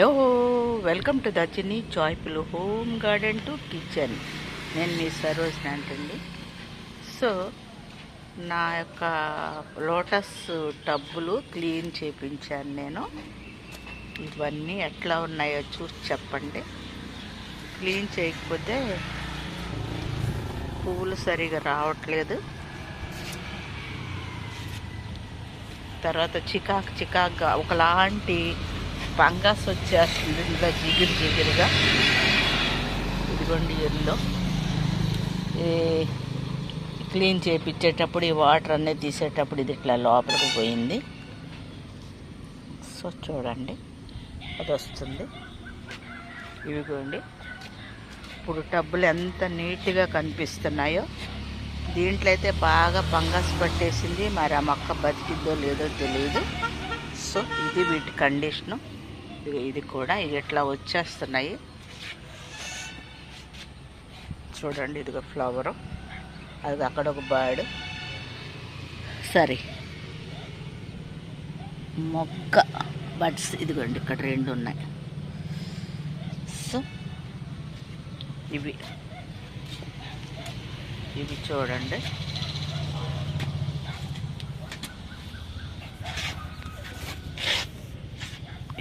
Hello welcome to దచిని చిన్ని home garden to kitchen. నేను మీ సరోజ్ని అంటండి సో నా యొక్క లోటస్ టబ్బులు క్లీన్ చేయించాను నేను. ఇవన్నీ ఎట్లా ఉన్నాయో చూసి చెప్పండి. క్లీన్ చేయకపోతే పువ్వులు సరిగా రావట్లేదు. తర్వాత చికాకు చికాకుగా ఒకలాంటి ఫంగస్ వచ్చేస్తుంది ఇందులో జిగురు జిగురుగా. ఇదిగోండి ఎల్లో. ఈ క్లీన్ చేపించేటప్పుడు ఈ వాటర్ అనేది తీసేటప్పుడు ఇది ఇట్లా లోపలికి పోయింది. సో చూడండి అది వస్తుంది. ఇవిగోండి. ఇప్పుడు టబ్బులు ఎంత నీట్గా కనిపిస్తున్నాయో. దీంట్లో అయితే బాగా ఫంగస్ పట్టేసింది. మరి ఆ మొక్క బతికిద్దో లేదో తెలియదు సో ఇది వీటి కండిషను. ఇది- ఇది కూడా ఇట్లా వచ్చేస్తున్నాయి. చూడండి ఇదిగో ఫ్లవరు. అది అక్కడ ఒక బర్డ్. సరే. మొక్క బడ్స్ ఇదిగోండి ఇక్కడ రెండు ఉన్నాయి. సో ఇవి. ఇవి చూడండి.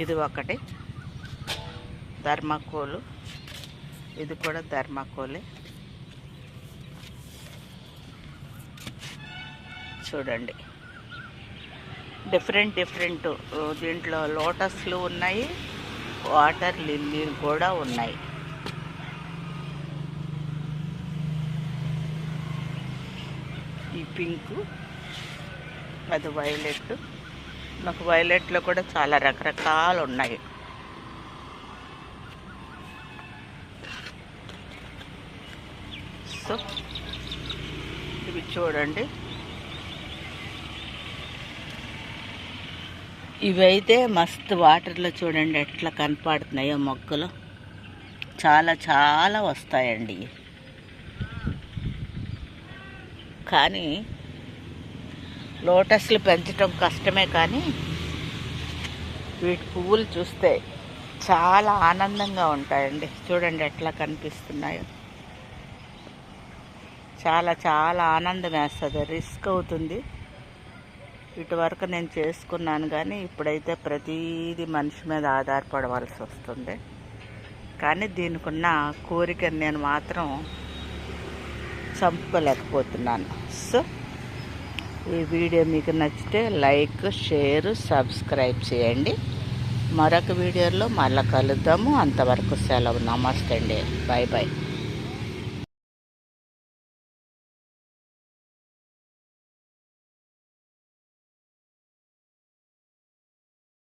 ఇది ఒకటి. ధర్మకోలు. ఇది కూడా ధర్మకోలే. చూడండి. డిఫరెంట్ డిఫరెంట్ దీంట్లో లోటస్లు ఉన్నాయి వాటర్ లిల్లీలు కూడా ఉన్నాయి. ఈ పింకు అది వైలెట్ నాకు వైలెట్లో కూడా చాలా రకరకాలు ఉన్నాయి సో ఇవి చూడండి. ఇవైతే మస్తు వాటర్లో చూడండి ఎట్లా కనపడుతున్నాయో మొక్కలు చాలా చాలా వస్తాయండి. కానీ లోటస్లు పెంచడం కష్టమే కానీ వీటి పువ్వులు చూస్తే చాలా ఆనందంగా ఉంటాయండి. చూడండి ఎట్లా కనిపిస్తున్నాయో. చాలా చాలా ఆనందం వేస్తుంది. రిస్క్ అవుతుంది. ఇటు వరకు నేను చేసుకున్నాను కానీ ఇప్పుడైతే ప్రతీది మనిషి మీద ఆధారపడవలసి వస్తుంది. కానీ దీనికున్న కోరికను నేను మాత్రం చంపుకోలేకపోతున్నాను సో ఈ వీడియో మీకు నచ్చితే లైక్ షేర్ సబ్స్క్రైబ్ చేయండి. మరొక వీడియోలో మళ్ళీ కలుద్దాము. అంతవరకు సెలవు. నమస్తే అండి. Bye bye